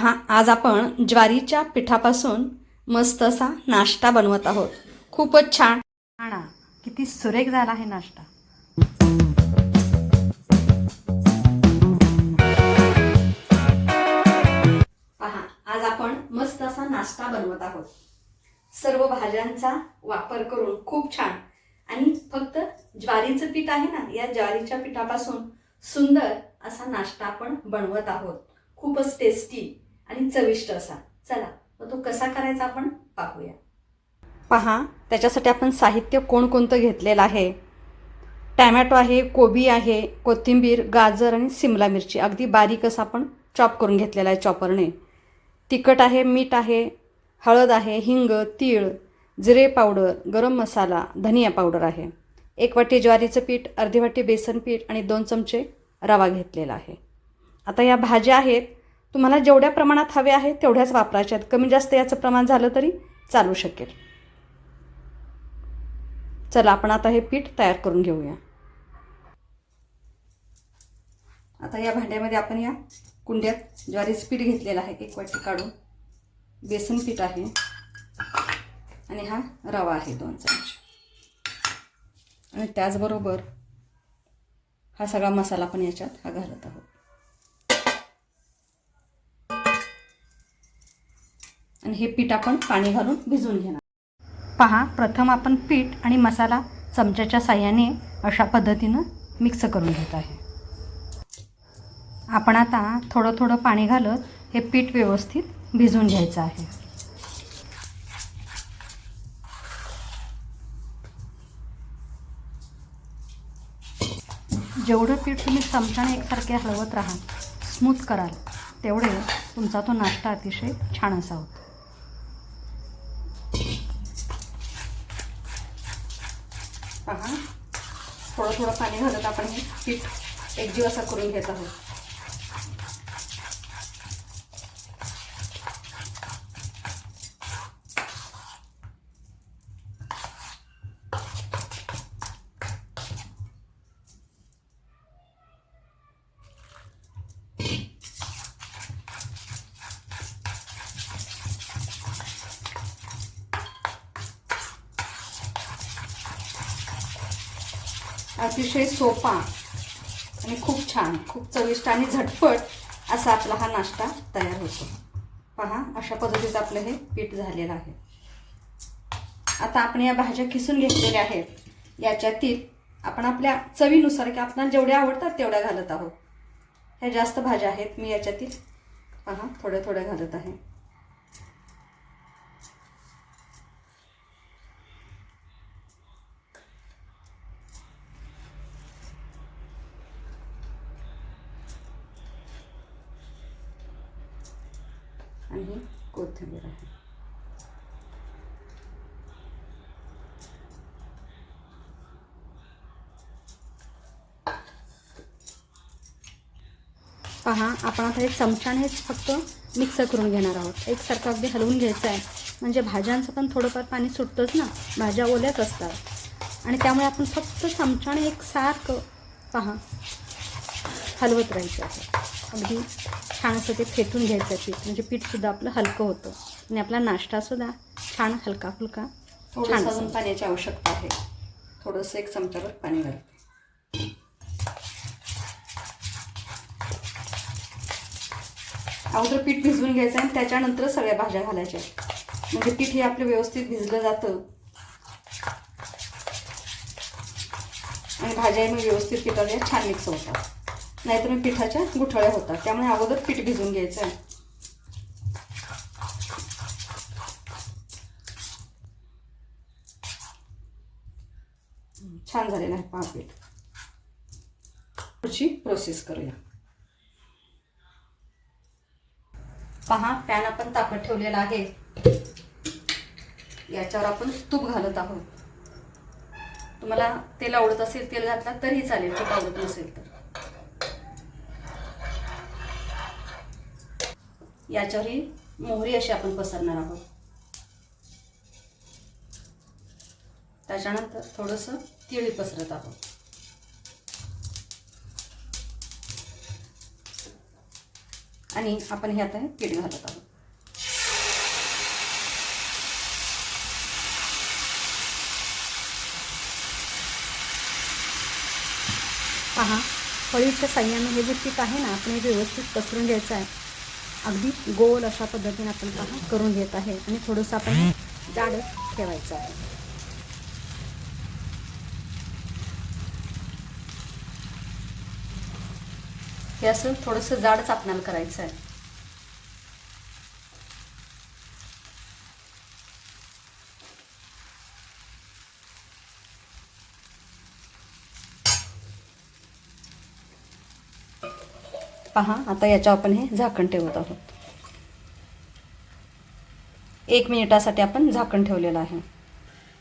पहा आज आपण ज्वारीच्या पिठापासून मस्त असा नाश्ता बनवत आहोत. खूपच छान. आणा किती सुरेख झाला आहे नाश्ता. पहा आज आपण मस्त असा नाश्ता बनवत आहोत. सर्व भाज्यांचा वापर करून खूप छान. आणि फक्त ज्वारीचं पीठ आहे ना या ज्वारीच्या पिठापासून सुंदर असा नाश्ता आपण बनवत आहोत. खूपच टेस्टी आणि चविष्ट असा. चला मग तो कसा करायचा आपण पाहूया. पहा त्याच्यासाठी आपण साहित्य कोणकोणतं घेतलेलं आहे? टॅमॅटो आहे कोबी आहे कोथिंबीर गाजर आणि सिमला मिरची. अगदी बारीक असं आपण चॉप करून घेतलेला आहे चॉपरने. तिखट आहे मीठ आहे हळद आहे हिंग तीळ जिरे पावडर गरम मसाला धनिया पावडर आहे. एक वाटी ज्वारीचं पीठ अर्धी वाटी बेसन पीठ आणि दोन चमचे रवा घेतलेला आहे. आता या भाज्या आहेत. तुम्हाला जेवढ्या प्रमाणात हवे आहे तेवढ्याच वापरायच्या आहेत. कमी जास्त याचं प्रमाण झालं तरी चालू शकेल. चला आपण आता हे पीठ तयार करून घेऊया. आता या भांड्यामध्ये आपण या कुंड्यात ज्वारीचं पीठ घेतलेलं आहे एक वाटी काढून. बेसन पीठ आहे. आणि हा रवा आहे दोन चमचे. आणि त्याचबरोबर हा सगळा मसाला पण याच्यात हा घालत आहोत. आणि हे पीठ आपण पाणी घालून भिजवून घेणार. पहा प्रथम आपण पीठ आणि मसाला चमच्याच्या साह्याने अशा पद्धतीनं मिक्स करून घेत आहे. आपण आता थोडं थोडं पाणी घालत हे पीठ व्यवस्थित भिजून घ्यायचं आहे. जेवढं पीठ तुम्ही चमच्याने एकसारखे हलवत राहाल स्मूथ कराल तेवढे तुमचा तो नाश्ता अतिशय छान असा होतो. पहा. थोडं थोडं पाणी घालत आपण हे पीठ एकजीव असं करून घेत आहोत. अतिशय सोपा आणि खूप छान खूप चविष्ट आणि झटपट असा आपला हा नाश्ता तयार होतो. पहा अशा पद्धतीचं आपलं हे पीठ झालेलं आहे. आता आपण या भाज्या खिसून घेतलेल्या आहेत. याच्यातील आपण आपल्या चवीनुसार की आपल्याला जेवढ्या आवडतात तेवढ्या घालत आहोत. ह्या जास्त भाज्या आहेत मी याच्यातील पहा थोड्या थोड्या घालत आहे. आणि ही कोथिंबीर आहे. पहा आपण आता एक चमच्यानेच फक्त मिक्स करून घेणार आहोत. एकसारखं अगदी हलवून घ्यायचं आहे. म्हणजे भाज्यांचं पण थोडंफार पाणी सुटतंच ना? भाज्या ओल्याच असतात. आणि त्यामुळे आपण फक्त चमच्याने एकसारखं पहा हलवत राहायचं आहे. अगदी छान असं ते फेटून घ्यायचं पीठ. म्हणजे पीठसुद्धा आपलं हलकं होतं. आणि आपला नाश्तासुद्धा छान हलका फुलका छान अजून पाण्याची आवश्यकता आहे. थोडंसं एक चमचाभर पाणी घालते. अगोदर पीठ भिजवून घ्यायचं आणि त्याच्यानंतर सगळ्या भाज्या घालायच्या म्हणजे पीठ हे आपलं व्यवस्थित भिजलं जातं. आणि भाज्या मग व्यवस्थित पिठाच्या छान मिक्स होतात. नाहीतर मग पिठाच्या गुठळ्या होतात. त्यामुळे अगोदर पीठ भिजून घ्यायचं आहे छान झालेलं आहे पहा पीठ. पुढची प्रोसेस करूया. पहा पॅन आपण तापत ठेवलेला आहे. याच्यावर आपण तूप घालत आहोत. तुम्हाला तेल आवडत असेल तेल घातला तरी चालेल तूप आवडत नसेल तर. याच्यावरही मोहरी अशी आपण पसरणार आहोत. त्याच्यानंतर थोडंसं तिळी पसरत आहोत. आणि आपण हे आता हे पीठ घालत आहोत. पहा फळीच्या साह्यानं हे जे पीठ आहे ना आपण हे व्यवस्थित पसरून घ्यायचं आहे. अगदी गोल अशा पद्धतीने आपण पहा करून घेत आहे. आणि थोडंसं आपण जाडच ठेवायचं आहे. हे असं थोडंसं जाडच आपल्याला करायचं आहे. पहा आता याच्यावर आपण हे झाकण ठेवत आहोत. एक मिनिटासाठी आपण झाकण ठेवलेलं आहे.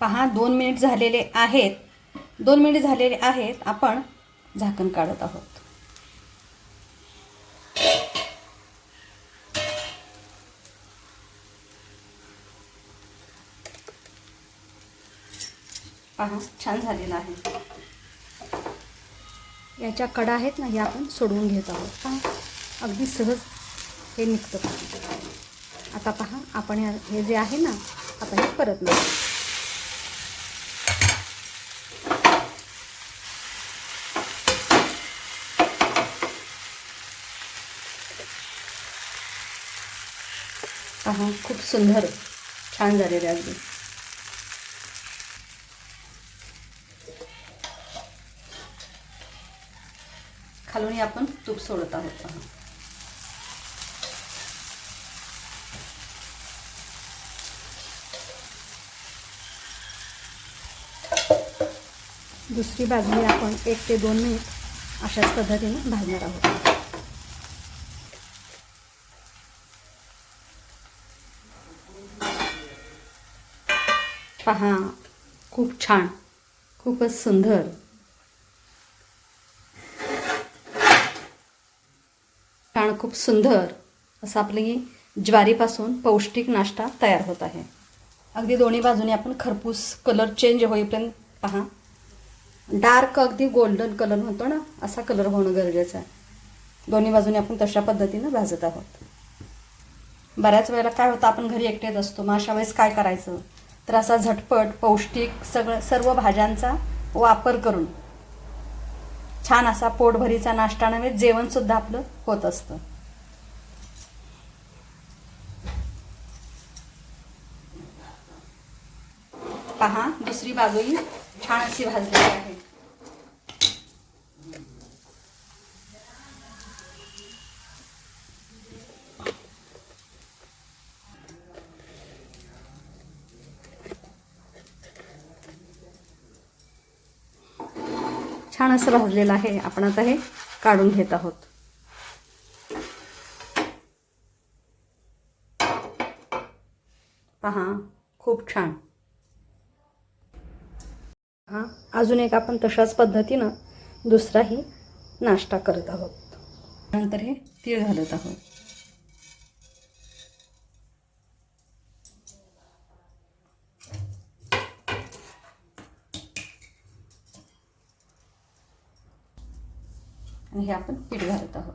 पहा दोन मिनिट झालेले आहेत. दोन मिनिट झालेले आहेत आपण झाकण काढत आहोत. पहा छान झालेलं आहे. याच्या कडा आहेत ना या आपण सोडवून घेत आहोत. पहा अगदी सहज हे निघतं. आता पहा आपण या- हे जे आहे ना आता हे परत नाही पहा खूप सुंदर छान झालेले अगदी. घालूनही आपण तूप सोडत आहोत. पहा दुसरी बाजू आपण एक ते दोन मिनिट अशाच पद्धतीने भाजणार आहोत. पहा खूप छान खूपच सुंदर. खूप सुंदर असं आपली ज्वारीपासून पौष्टिक नाश्ता तयार होत आहे. अगदी दोन्ही बाजूने आपण खरपूस कलर चेंज होईपर्यंत पहा. डार्क अगदी गोल्डन कलर म्हणतो ना असा कलर होणं गरजेचं आहे. दोन्ही बाजूने आपण तशा पद्धतीनं भाजत आहोत. बऱ्याच वेळेला काय होतं आपण घरी एकटेच असतो मग अशा वेळेस काय करायचं? तर असा झटपट पौष्टिक सगळं सर्व भाज्यांचा वापर करून छान असा पोटभरीचा नाश्ता नव्हे जेवणसुद्धा आपलं होत असतं. पहा दुसरी बाजूही छान अशी भाजलेली आहे. छान असं भाजलेलं आहे. आपण आता हे काढून घेत आहोत. पहा खूप छान. हा अजून एक आपण तशाच पद्धतीनं दुसराही नाश्ता करत आहोत. नंतर हे तीळ घालत आहोत. आणि हे आपण पीठ घालत आहोत.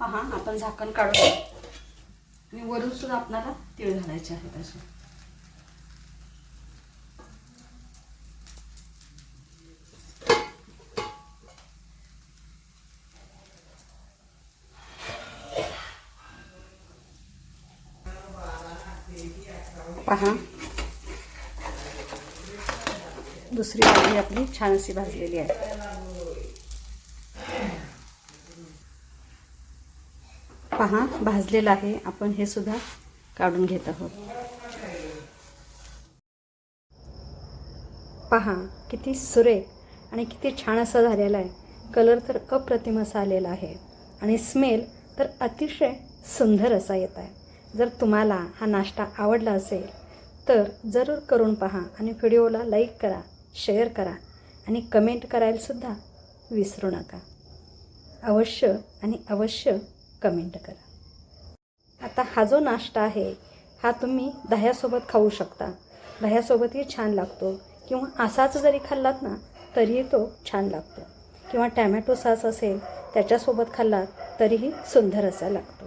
पहा आपण झाकण काढू आणि वरून सुद्धा आपल्याला तीळ घालायचे आहेत असे. पहा. दुसरी भाजी आपली छान अशी भाजलेली आहे. पहा भाजलेलं आहे. आपण हे सुद्धा काढून घेत आहोत. पहा किती सुरेख आणि किती छान असा झालेला आहे. कलर तर अप्रतिम असा आलेला आहे. आणि स्मेल तर अतिशय सुंदर असा येत आहे. जर तुम्हाला हा नाश्ता आवडला असेल तर जरूर करून पहा आणि व्हिडिओला लाईक करा शेअर करा आणि कमेंट करायलासुद्धा विसरू नका. अवश्य आणि अवश्य कमेंट करा. आता हा जो नाश्ता आहे हा तुम्ही दह्यासोबत खाऊ शकता. दह्यासोबतही छान लागतो. किंवा असाच जरी खाल्लात ना तरीही तो छान लागतो. किंवा टॅमॅटो सॉस असेल त्याच्यासोबत खाल्लात तरीही सुंदर असा लागतो.